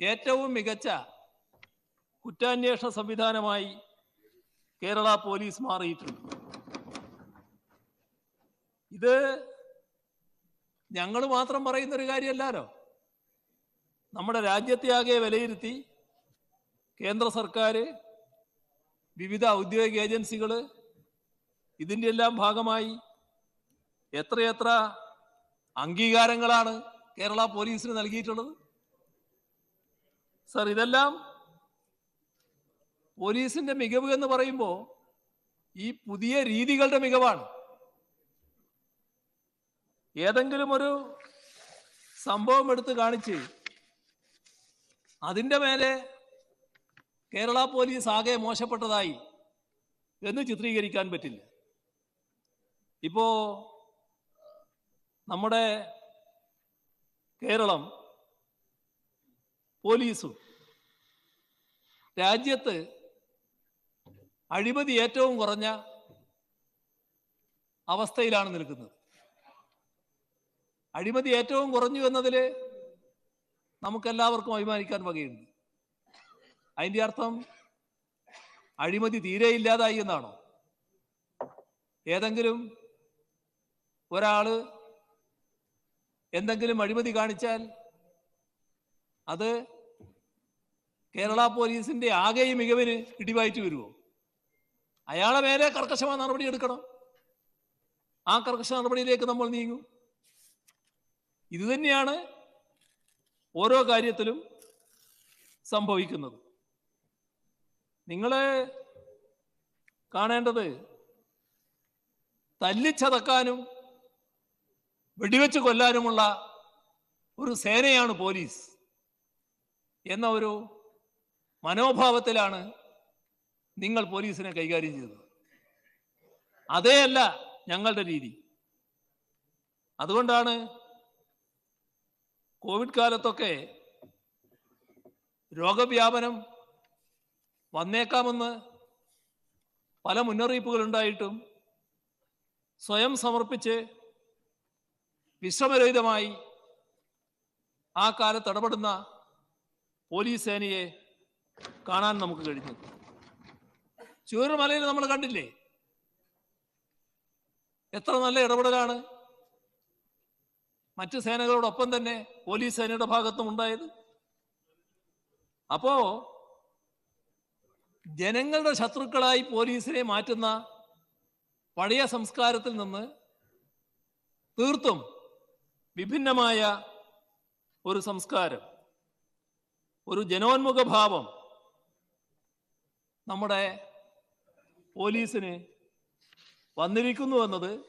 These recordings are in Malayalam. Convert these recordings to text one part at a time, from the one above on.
ഏറ്റവും മികച്ച കുറ്റാന്വേഷണ സംവിധാനമായി കേരള പോലീസ് മാറിയിട്ടുണ്ട്. ഇത് ഞങ്ങൾ മാത്രം പറയുന്ന ഒരു കാര്യമല്ലല്ലോ നമ്മുടെ രാജ്യത്തെ ആകെ വിലയിരുത്തി കേന്ദ്ര സർക്കാർ വിവിധ ഔദ്യോഗിക ഏജൻസികൾ ഇതിന്റെ എല്ലാം ഭാഗമായി എത്രയെത്ര അംഗീകാരങ്ങളാണ് കേരള പോലീസിന് നൽകിയിട്ടുള്ളത്? സർ ഇതെല്ലാം പോലീസിന്റെ മികവ് എന്ന് പറയുമ്പോൾ ഈ പുതിയ രീതികളുടെ മികവാണ്. ഏതെങ്കിലും ഒരു സംഭവം എടുത്ത് കാണിച്ച് അതിന്റെ മേലെ കേരള പോലീസ് ആകെ മോശപ്പെട്ടതായി എന്ന് ചിത്രീകരിക്കാൻ പറ്റില്ല. ഇപ്പോ നമ്മുടെ കേരളം പോലീസും രാജ്യത്ത് അഴിമതി ഏറ്റവും കുറഞ്ഞ അവസ്ഥയിലാണ് നിൽക്കുന്നത്. അഴിമതി ഏറ്റവും കുറഞ്ഞു എന്നതിൽ നമുക്കെല്ലാവർക്കും അഭിമാനിക്കാൻ വകയുണ്ട്. അതിന്റെ അർത്ഥം അഴിമതി തീരെ ഇല്ലാതായി എന്നാണോ? ഏതെങ്കിലും ഒരാൾ എന്തെങ്കിലും അഴിമതി കാണിച്ചാൽ അത് കേരള പോലീസിന്റെ ആകെ മികവിന് ഇടിവായിട്ട് വരുമോ അയാളെ മേലെ കർക്കശമായ നടപടി എടുക്കണം? ആ കർക്കശ നടപടിയിലേക്ക് നമ്മൾ നീങ്ങും. ഇത് തന്നെയാണ് ഓരോ കാര്യത്തിലും സംഭവിക്കുന്നത്. നിങ്ങളെ കാണേണ്ടത് തല്ലിച്ചതക്കാനും വെടിവെച്ച് കൊല്ലാനുമുള്ള ഒരു സേനയാണ് പോലീസ് എന്ന ഒരു മനോഭാവത്തിലാണ് നിങ്ങൾ പോലീസിനെ കൈകാര്യം ചെയ്തത്. അതേ അല്ല ഞങ്ങളുടെ രീതി. അതുകൊണ്ടാണ് കോവിഡ് കാലത്തൊക്കെ രോഗവ്യാപനം വന്നേക്കാമെന്ന് പല മുന്നറിയിപ്പുകൾ ഉണ്ടായിട്ടും സ്വയം സമർപ്പിച്ച് വിശ്രമരഹിതമായി ആ കാലത്ത് ഇടപെടുന്ന പോലീസ് സേനയെ കാണാൻ നമുക്ക് കഴിഞ്ഞു ചൂരമലയിൽ നമ്മൾ കണ്ടില്ലേ? എത്ര നല്ല ഇടപെടലാണ്. മറ്റ് സേനകളോടൊപ്പം തന്നെ പോലീസ് സേനയുടെ ഭാഗത്തും ഉണ്ടായത്. അപ്പോ ജനങ്ങളുടെ ശത്രുക്കളായി പോലീസിനെ മാറ്റുന്ന പഴയ സംസ്കാരത്തിൽ നിന്ന് തീർത്തും വിഭിന്നമായ ഒരു സംസ്കാരം ഒരു ജനോന്മുഖ ഭാവം നമ്മുടെ പോലീസിന് വന്നിരിക്കുന്നു എന്നത്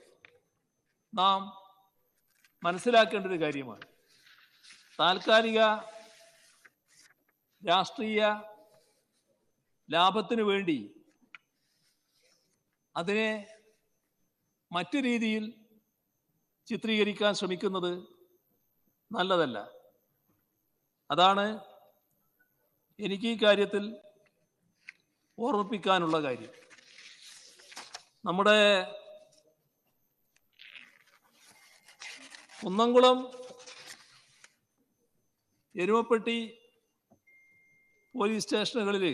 നാം മനസ്സിലാക്കേണ്ട ഒരു കാര്യമാണ്. താൽക്കാലിക രാഷ്ട്രീയ ലാഭത്തിന് വേണ്ടി അതിനെ മറ്റു രീതിയിൽ ചിത്രീകരിക്കാൻ ശ്രമിക്കുന്നത് നല്ലതല്ല. അതാണ് എനിക്ക് ഈ കാര്യത്തിൽ ഓർമ്മിപ്പിക്കാനുള്ള കാര്യം. നമ്മുടെ കുന്നംകുളം എരുമപ്പെട്ടി പോലീസ് സ്റ്റേഷനുകളിൽ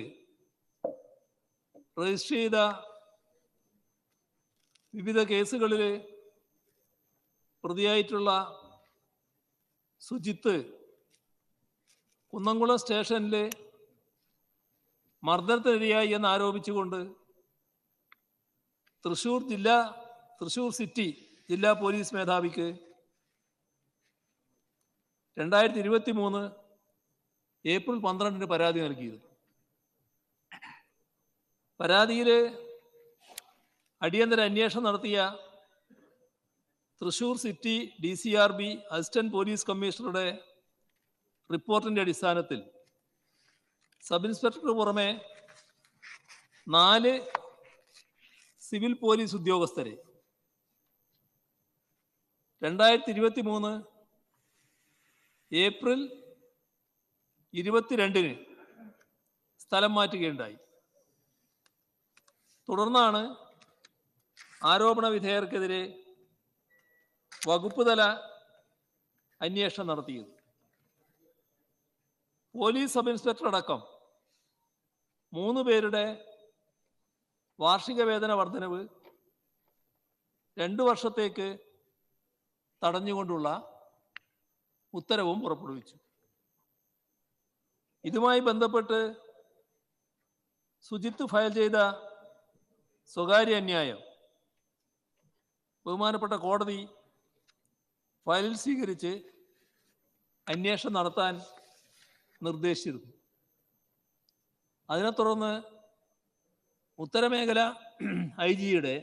രജിസ്റ്റർ ചെയ്ത വിവിധ കേസുകളിൽ പ്രതിയായിട്ടുള്ള സുജിത്ത് കുന്നംകുളം സ്റ്റേഷനിൽ മർദ്ദനത്തിനിരയായി എന്ന് ആരോപിച്ചുകൊണ്ട് തൃശൂർ ജില്ലാ തൃശൂർ സിറ്റി ജില്ലാ പോലീസ് മേധാവിക്ക് രണ്ടായിരത്തി ഇരുപത്തി മൂന്ന് ഏപ്രിൽ പന്ത്രണ്ടിന് പരാതി നൽകിയിരുന്നു. പരാതിയിൽ അടിയന്തര അന്വേഷണം നടത്തിയ Thrissur city D C R B assistant police കമ്മീഷണറുടെ റിപ്പോർട്ടിന്റെ അടിസ്ഥാനത്തിൽ സബ് ഇൻസ്പെക്ടർക്ക് പുറമെ നാല് സിവിൽ പോലീസ് ഉദ്യോഗസ്ഥരെ. രണ്ടായിരത്തി ഇരുപത്തി മൂന്ന് ഏപ്രിൽ ഇരുപത്തിരണ്ടിന് സ്ഥലം മാറ്റുകയുണ്ടായി. തുടർന്നാണ് ആരോപണ വിധേയർക്കെതിരെ വകുപ്പ് തല അന്വേഷണം നടത്തിയത്. പോലീസ് സബ് ഇൻസ്പെക്ടർ അടക്കം മൂന്ന് പേരുടെ വാർഷിക വേതന വർധനവ് രണ്ടു വർഷത്തേക്ക് തടഞ്ഞുകൊണ്ടുള്ള ഉത്തരവും പുറപ്പെടുവിച്ചു. ഇതുമായി ബന്ധപ്പെട്ട് സുജിത്ത് ഫയൽ ചെയ്ത സ്വകാര്യ അന്യായം ബഹുമാനപ്പെട്ട കോടതി ഫയലിൽ സ്വീകരിച്ച് അന്വേഷണം നടത്താൻ നിർദ്ദേശിച്ചിരുന്നു. അതിനെ തുടർന്ന് ഉത്തരമേഖല ഐ ജിയുടെ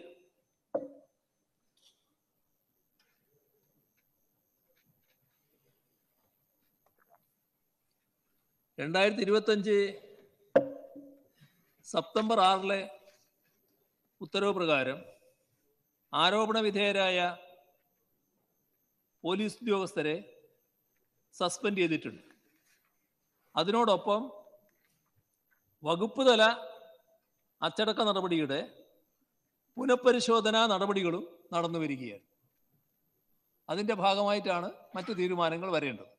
രണ്ടായിരത്തി ഇരുപത്തഞ്ച് സെപ്റ്റംബർ ആറിലെ ഉത്തരവ് പ്രകാരം ആരോപണ വിധേയരായ പോലീസ് ഉദ്യോഗസ്ഥരെ സസ്പെൻഡ് ചെയ്തിട്ടുണ്ട്. അതിനോടൊപ്പം വകുപ്പ് തല അച്ചടക്ക നടപടിയുടെ പുനഃപരിശോധനാ നടപടികളും നടന്നു വരികയാണ്. അതിന്റെ ഭാഗമായിട്ടാണ് മറ്റ് തീരുമാനങ്ങൾ വരേണ്ടത്.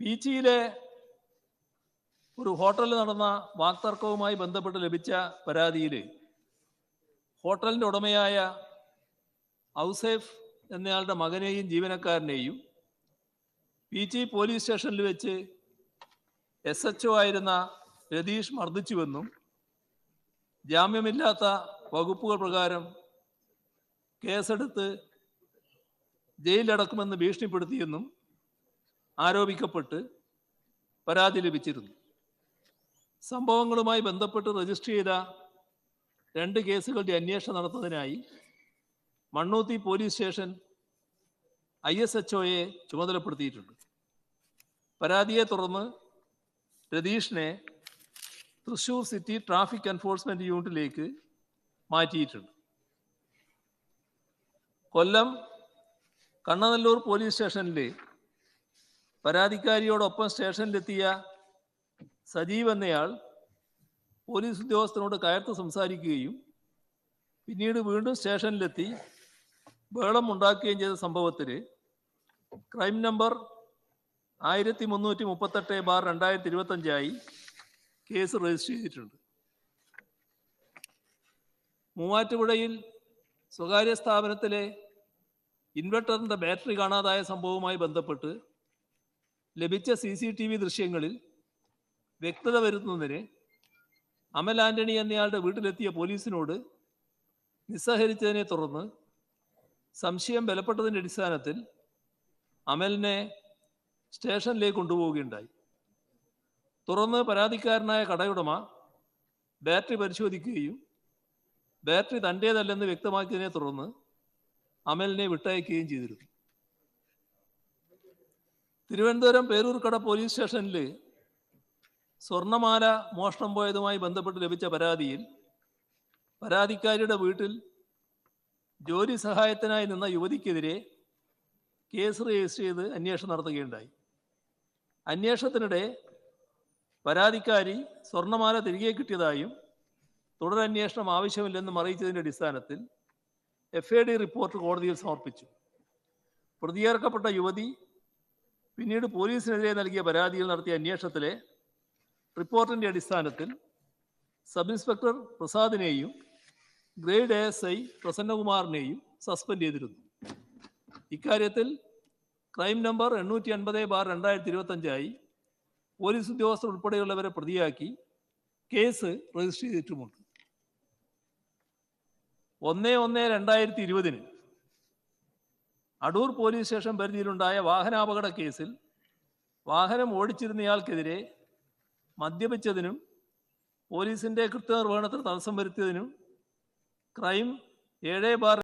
പീച്ചിയിലെ ഒരു ഹോട്ടലിൽ നടന്ന വാക്തർക്കവുമായി ബന്ധപ്പെട്ട് ലഭിച്ച പരാതിയിൽ ഹോട്ടലിന്റെ ഉടമയായ ഔസേഫ് എന്നയാളുടെ മകനെയും ജീവനക്കാരനെയും പീച്ചി പോലീസ് സ്റ്റേഷനിൽ വെച്ച് എസ് എച്ച് ഒ ആയിരുന്ന രതീഷ് മർദ്ദിച്ചുവെന്നും ജാമ്യമില്ലാത്ത വകുപ്പുകൾ പ്രകാരം കേസെടുത്ത് ജയിലിലടക്കുമെന്ന് ഭീഷണിപ്പെടുത്തിയെന്നും ആരോപിക്കപ്പെട്ട് പരാതി ലഭിച്ചിരുന്നു. സംഭവങ്ങളുമായി ബന്ധപ്പെട്ട് രജിസ്റ്റർ ചെയ്ത രണ്ട് കേസുകളുടെ അന്വേഷണം നടത്തുന്നതിനായി Mannuthy police station I S H ഒയെ ചുമതലപ്പെടുത്തിയിട്ടുണ്ട്. പരാതിയെ തുടർന്ന് രതീഷിനെ തൃശൂർ സിറ്റി ട്രാഫിക് എൻഫോഴ്സ്മെന്റ് യൂണിറ്റിലേക്ക് മാറ്റിയിട്ടുണ്ട്. കൊല്ലം കണ്ണനല്ലൂർ പോലീസ് സ്റ്റേഷനിൽ പരാതിക്കാരിയോടൊപ്പം സ്റ്റേഷനിലെത്തിയ സജീവ് എന്നയാൾ പോലീസ് ഉദ്യോഗസ്ഥനോട് കയർത്ത് സംസാരിക്കുകയും പിന്നീട് വീണ്ടും സ്റ്റേഷനിലെത്തി ബഹളം ഉണ്ടാക്കുകയും ചെയ്ത സംഭവത്തിൽ ക്രൈം നമ്പർ ആയിരത്തി മുന്നൂറ്റി മുപ്പത്തെട്ട് ബാർ രണ്ടായിരത്തി ഇരുപത്തഞ്ചായി കേസ് രജിസ്റ്റർ ചെയ്തിട്ടുണ്ട്. മൂവാറ്റുപുഴയിൽ സ്വകാര്യ സ്ഥാപനത്തിലെ ഇൻവെർട്ടറിന്റെ ബാറ്ററി കാണാതായ സംഭവവുമായി ബന്ധപ്പെട്ട് ലഭിച്ച സി സി ടി വി ദൃശ്യങ്ങളിൽ വ്യക്തത വരുത്തുന്നതിന് അമൽ ആന്റണി എന്നയാളുടെ വീട്ടിലെത്തിയ പോലീസിനോട് നിസ്സഹരിച്ചതിനെ തുടർന്ന് സംശയം ബലപ്പെട്ടതിന്റെ അടിസ്ഥാനത്തിൽ അമലിനെ സ്റ്റേഷനിലേക്ക് കൊണ്ടുപോവുകയുണ്ടായി. തുറന്ന് പരാതിക്കാരനായ കടയുടമ ബാറ്ററി പരിശോധിക്കുകയും ബാറ്ററി തന്റേതല്ലെന്ന് വ്യക്തമാക്കിയതിനെ തുടർന്ന് അമലിനെ വിട്ടയക്കുകയും ചെയ്തിരുന്നു. തിരുവനന്തപുരം പേരൂർക്കട പോലീസ് സ്റ്റേഷനിൽ സ്വർണമാല മോഷണം പോയതുമായി ബന്ധപ്പെട്ട് ലഭിച്ച പരാതിയിൽ പരാതിക്കാരിയുടെ വീട്ടിൽ ജോലി സഹായത്തിനായി നിന്ന യുവതിക്കെതിരെ കേസ് രജിസ്റ്റർ ചെയ്ത് അന്വേഷണം നടത്തുകയുണ്ടായി. അന്വേഷണത്തിനിടെ പരാതിക്കാരി സ്വർണമാല തിരികെ കിട്ടിയതായും തുടരന്വേഷണം ആവശ്യമില്ലെന്നും അറിയിച്ചതിന്റെ അടിസ്ഥാനത്തിൽ എഫ് എ ഡി റിപ്പോർട്ട് കോടതിയിൽ സമർപ്പിച്ചു. പ്രതിയേർക്കപ്പെട്ട യുവതി പിന്നീട് പോലീസിനെതിരെ നൽകിയ പരാതിയിൽ നടത്തിയ അന്വേഷണത്തിലെ റിപ്പോർട്ടിന്റെ അടിസ്ഥാനത്തിൽ സബ് ഇൻസ്പെക്ടർ പ്രസാദിനെയും ഗ്രേഡ് എസ് ഐ പ്രസന്നകുമാറിനെയും സസ്പെൻഡ് ചെയ്തിരുന്നു. ഇക്കാര്യത്തിൽ ക്രൈം നമ്പർ എണ്ണൂറ്റി അൻപത് ബാർ രണ്ടായിരത്തി ഇരുപത്തഞ്ചായി പോലീസ് ഉദ്യോഗസ്ഥർ ഉൾപ്പെടെയുള്ളവരെ പ്രതിയാക്കി കേസ് രജിസ്റ്റർ ചെയ്തിട്ടുമുണ്ട്. ഒന്ന് ഒന്ന് രണ്ടായിരത്തി ഇരുപതിന് അടൂർ പോലീസ് സ്റ്റേഷൻ പരിധിയിലുണ്ടായ വാഹനാപകട കേസിൽ വാഹനം ഓടിച്ചിരുന്നയാൾക്കെതിരെ മദ്യപിച്ചതിനും പോലീസിന്റെ കൃത്യനിർവഹണത്തിന് തടസ്സം വരുത്തിയതിനും ക്രൈം ഏഴ് ബാർ